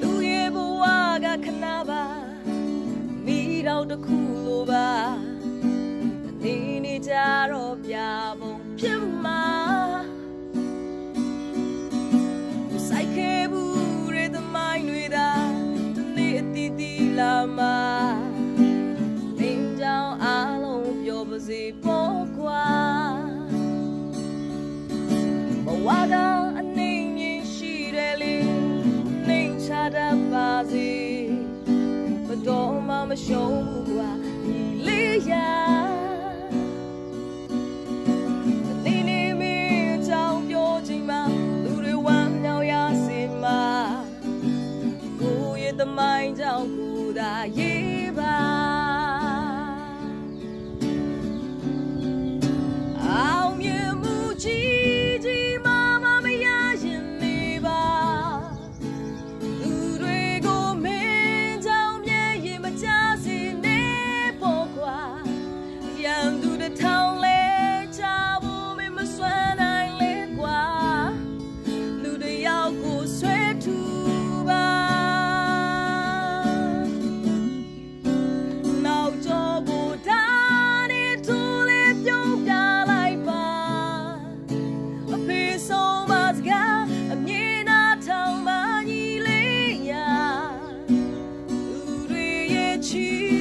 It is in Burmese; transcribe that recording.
လူရဲ့ဘဝကခဏပါမိတော့တစ်ခုလိုပါနေနေကြတော့ပြပုံဖြစ်မှာ စေပေါ်กว่าဘဝတော့အနေငြိမ်ရှိတယ်လေနှိမ်ချတတ်ပါစေဘတော်မှမရှုံးဘူးกว่าဒီလေးရာမိုင်းကြောင့်ကိုယ်သာရေးပါ 情